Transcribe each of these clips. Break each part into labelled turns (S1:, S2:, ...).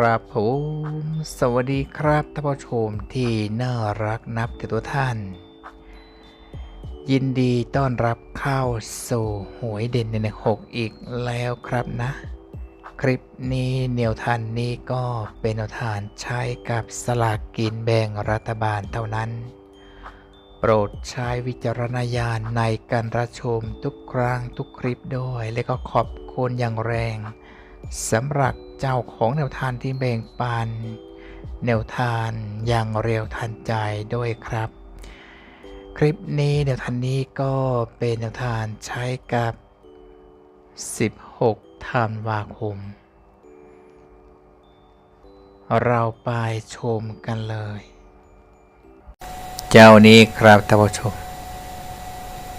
S1: ครับผมสวัสดีครับท่านผู้ชมที่น่ารักนับแต่ตัวท่าน ยินดีต้อนรับเข้าสู่หวยเด่นในหกอีกแล้วครับนะ คลิปนี้แนวทานนี้ก็เป็นแนวทานใช้กับสลากกินแบ่งรัฐบาลเท่านั้น โปรดใช้วิจารณญาณในการรับชมทุกครั้งทุกคลิปด้วย และก็ขอบคุณอย่างแรงสำหรับ เจ้าของแนวทานที่แบ่งปัน แนวทานอย่างเร็วทันใจด้วยครับ คลิปนี้แนวทานนี้ก็เป็นแนวทานใช้กับ 16ธันวาคม เราไปชมกันเลย เจ้านี้ครับท่านผู้ชม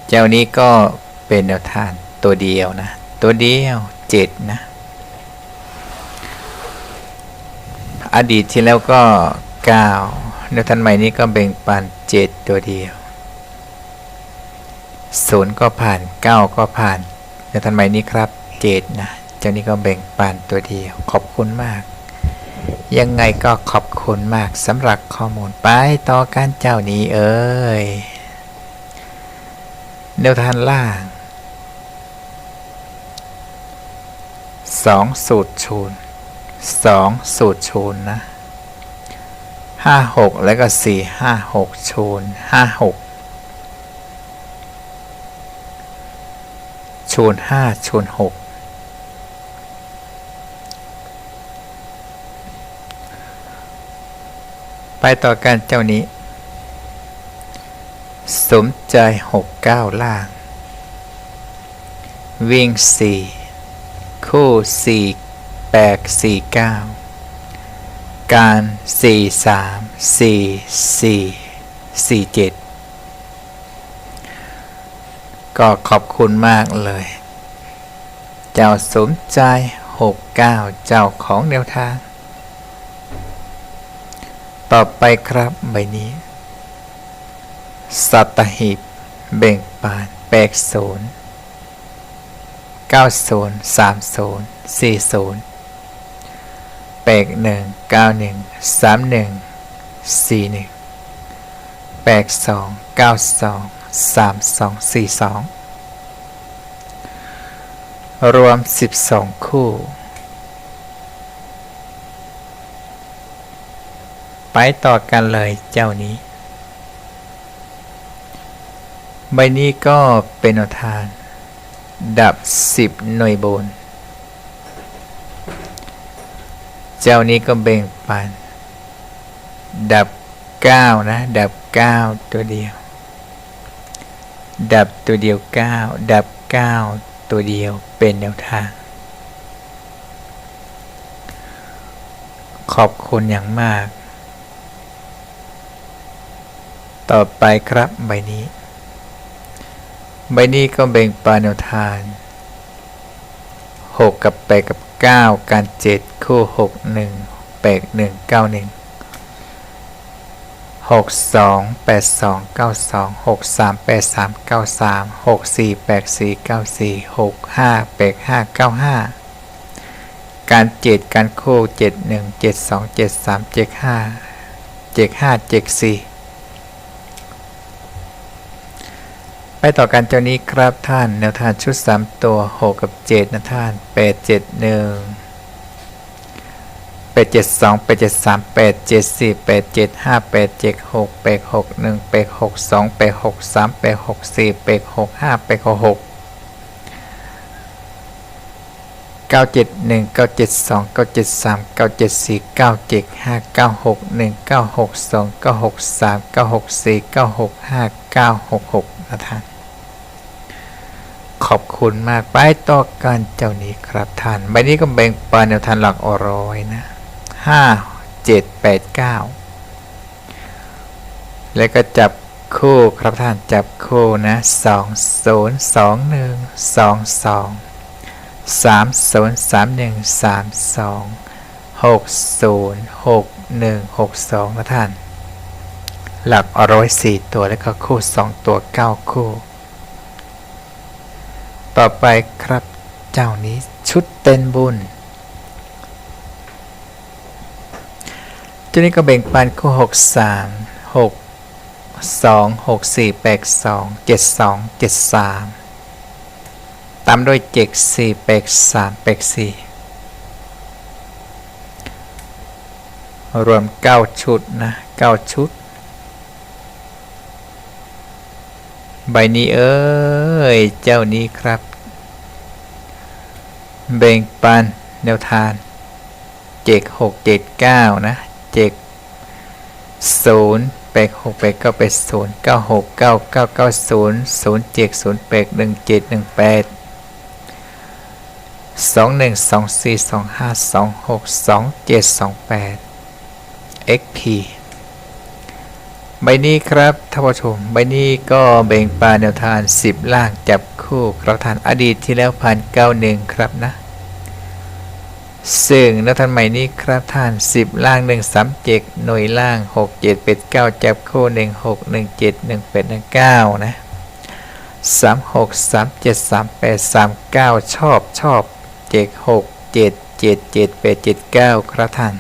S1: เจ้านี้ก็เป็นแนวทานตัวเดียวนะ ตัวเดียวเจ็ดนะ อดีตที่แล้วก็9ในทันใหม่นี้ก็แบ่งปัน7ตัวเดียวศูนย์ก็ผ่าน 9 ก็ผ่านในทันใหม่นี้ครับ7นะเจ้านี้ก็แบ่งปันตัวเดียว ขอบคุณมาก ยังไงก็ขอบคุณมากสำหรับข้อมูลไปต่อการเจ้านี้เอ้ยแนวทานล่าง 2 สูตรชูน สองสูตรชูนนะห้าหกแล้วก็สี่ห้าหกชูนห้าหกชูนห้าชูนหกไปต่อกันเจ้านี้ สมใจหกเก้าล่าง วิ่งสี่คู่สี่ แปดสี่เก้าการสี่สามสี่สี่สี่เจ็ดก็ขอบคุณมากเลย เจ้าสมใจหกเก้าเจ้าของแนวทาง ต่อไปครับใบนี้ สัตหิบเบ่งปานแปดศูนย์เก้าศูนย์สามศูนย์สี่ศูนย์ แปดหนึ่งเก้าหนึ่งสามหนึ่งสี่หนึ่งแปดสองเก้าสองสามสองสี่สองรวมสิบสองคู่ ไปต่อกันเลยเจ้านี้ ใบนี้ก็เป็นแนวทางดับสิบหน่วยบน เจ้านี้ก็เบ่งปัน ดับเก้านะ ดับเก้าตัวเดียว ดับตัวเดียวเก้าดับเก้าตัวเดียวเป็นแนวทาง ขอบคุณอย่างมาก ต่อไปครับใบนี้ ใบนี้ก็แบ่งปานแนวทาง6กับ8กับ 9การ7คู่ 6 1 8 1 9 1 6 2 8 2 9 2 6 3 8 3 9 3 6 4 8 4 9 4 6 5 8 5 9 5 การ 7 การคู่ 7 1 7 2 7 3 7 5 7 5 7 4 ไปต่อกันเจ้านี้ครับท่านแนวทางชุด 3 ตัว 6 กับ 7 นะท่าน 8 7 1 8 7 2 8 7 3 8 7 4 8 7 5 8 7 6 8 6 1 8 6 2 8 6 3 8 6 4 8 6 5 8 6 6 9 7 1 9 7 2 9 7 3 9 7 4 9 7 5 9 6 1 9 6 2 9 6 3 9 6 4 9 6 5 9 6 6 นะท่าน ขอบคุณมากไปต่อกันเจ้านี้ครับท่านใบนี้ก็แบ่งปันแนวทางหลักอร้อยนะห้าเจ็ดแปดเก้าแล้วก็จับคู่ครับท่านจับคู่นะสองศูนย์สองหนึ่งสองสองสามศูนย์สามหนึ่งสามสองหกศูนย์หกหนึ่งหกสองนะท่าน หลักอร้อยสี่ตัวแล้วก็คู่สองตัวเก้าคู่ ต่อไปครับเจ้านี้ชุดเต้นบุญตัวนี้ก็แบ่งปันคู่หกสามหกสองหกสี่แปดสองเจ็ดสองเจ็ดสามตามด้วยเจ็ดสี่แปดสามแปดสี่รวมเก้าชุดนะเก้าชุด ใบนี้เอ้ย เจ้านี้ครับแบ่งปันแนวทางเจ็กหกเจ็ดเก้านะ เจ็กศูนย์แปดหกแปดเก้าแปดศูนย์เก้าหกเก้าเก้าเก้าศูนย์ศูนย์เจ็ดศูนย์แปดหนึ่งเจ็ดหนึ่งแปดสองหนึ่งสองสี่สองห้าสองหกสองเจ็ดสองแปด XP ใบนี้ครับท่านผู้ชมใบนี้ก็แบ่งปาแนวทาง10 ล่างจับคู่ครับทานอดีตที่แล้วผ่าน91 ครับนะ ซึ่งแนวทางใหม่นี้ครับท่าน 10 ล่าง 1 3 7 หน่วยล่าง 6 7เป็ด9จับคู่ 1 6 1 7 1 8 1 9 นะ 3 6 3 7 3 8 3 9 ชอบชอบ7 6 7 7 7 8 7 9 ครับท่าน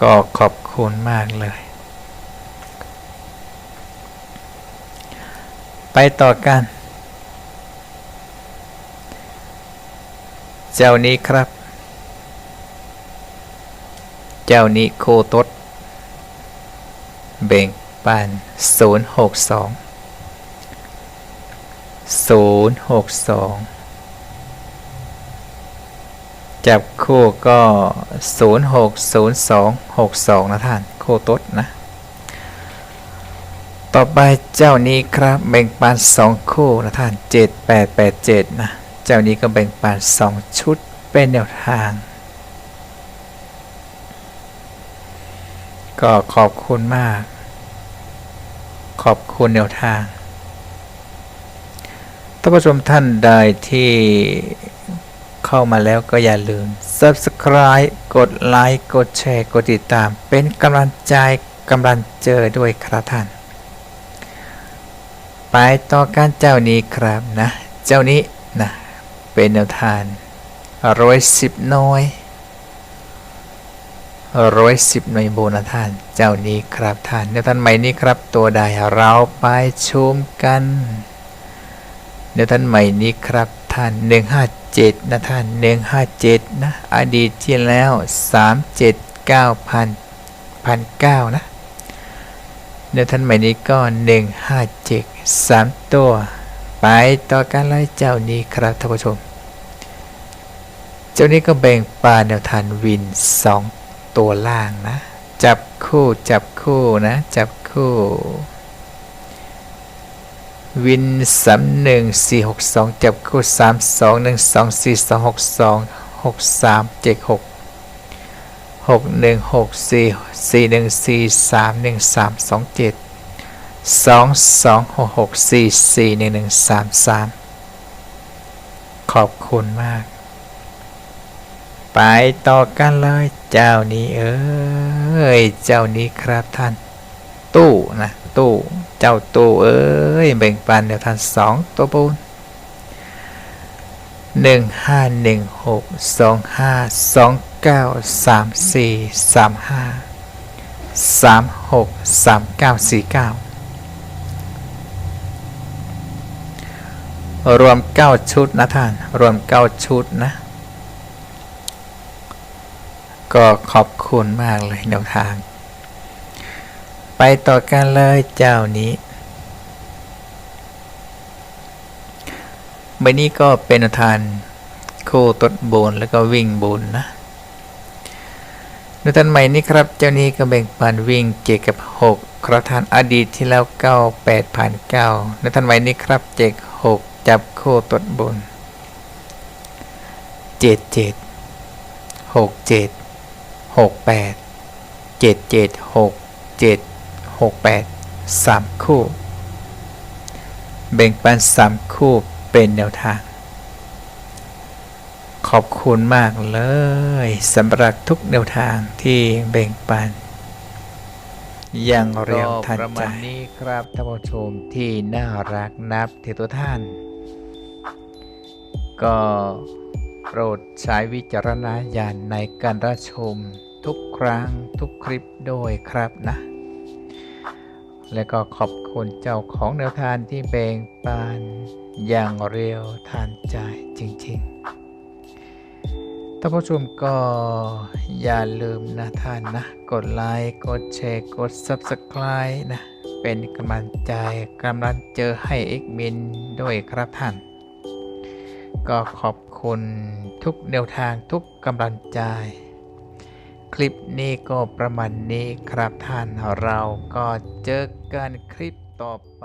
S1: ก็ขอบคุณมากเลย ไปต่อกัน เจ้านี้ครับ เจ้านี้โคตดเบ่งปัน062 062 จับคู่ก็ 060262 นะท่าน โคตดนะ ต่อไปเจ้านี้ครับแบ่งปัน2คู่นะท่าน7887นะ เจ้านี้ก็แบ่งปัน2ชุดเป็นแนวทาง ก็ขอบคุณมาก ขอบคุณแนวทางท่านผู้ชมท่านใดที่เข้ามาแล้วก็อย่าลืม Subscribe กดไลค์ กดแชร์ กดติดตาม เป็นกำลังใจกำลังเจอด้วยครับท่าน ไปต่อการเจ้านี้ครับนะ เจ้านี้นะเป็นแนวทางร้อยสิบน้อยร้อยสิบหน่วยโบนะท่าน เจ้านี้ครับท่านแนวทางใหม่นี้ครับ ตัวใดเราไปชมกันแนวทางใหม่นี้ครับท่านหนึ่งห้าเจ็ดนะท่านหนึ่งห้าเจ็ดนะ อดีตที่แล้วสามเจ็ดเก้าพันพันเก้านะ แนวทางใหม่นี้ก็หนึ่งห้าเจ็ดสามตัว ไปต่อการไล่เจ้านี้ครับท่านผู้ชม เจ้านี้ก็แบ่งปลาแนวทานวินสองตัวล่างนะ จับคู่จับคู่นะ จับคู่วินสามหนึ่งสี่หกสองจับคู่สามสองหนึ่งสองสี่สองหกสองหกสามเจ็ดหก หกหนึ่งหกสี่สี่หนึ่งสี่สามหนึ่งสามสองเจ็ดสองสองหกหกสี่สี่หนึ่งหนึ่งสามสามขอบคุณมาก ไปต่อกันเลยเจ้านี้เอ้ยเจ้านี้ครับท่าน ตู้นะตู้เจ้าตู้เอ้ยแบ่งปันเดี๋ยวท่านสองตัวปูนหนึ่งห้าหนึ่งหกสองห้าสอง เก้าสามสี่สามห้าสามหกสามเก้าสี่เก้ารวมเก้าชุดนะท่าน รวมเก้าชุดนะ ก็ขอบคุณมากเลยแนวทาง ไปต่อกันเลยเจ้านี้ใบนี้ก็เป็นทางคู่ตดบนแล้วก็วิ่งบนนะ แนวทางใหม่นี้ครับ เจ้านี้ก็แบ่งปันวิ่งเจกับหกคราทานอดีตที่แล้วเก้าแปดผ่านเก้าแนวทางใหม่นี้ครับเจ็ดหกจับคู่ตดบนเจ็ดเจ็ดหกเจ็ดหกแปดเจ็ดเจ็ดหกเจ็ดหกแปดสามคู่ แบ่งปันสามคู่เป็นแนวทาง ขอบคุณมากเลยสำหรับทุกแนวทางที่แบ่งปันอย่างเร็วทัน
S2: ประ
S1: ใจ
S2: มาณนี้ครับท่านผู้ชมที่น่ารักนับถือตัวท่าน ก็โปรดใช้วิจารณญาณในการรับชม
S1: ทุกครั้งทุกคลิปโดยครับนะ และก็ขอบคุณเจ้าของแนวทานที่แบ่งปันอย่างเรียวทานใจจริง ๆ ท่านผู้ชมก็อย่าลืมนะท่านนะ กดไลค์ กดแชร์ กด Subscribe นะ เป็นกำลังใจกำลังเจอให้เอกมินด้วยครับท่าน ก็ขอบคุณทุกแนวทางทุกกำลังใจ คลิปนี้ก็ประมาณนี้ครับท่านเราก็เจอกันคลิปต่อไป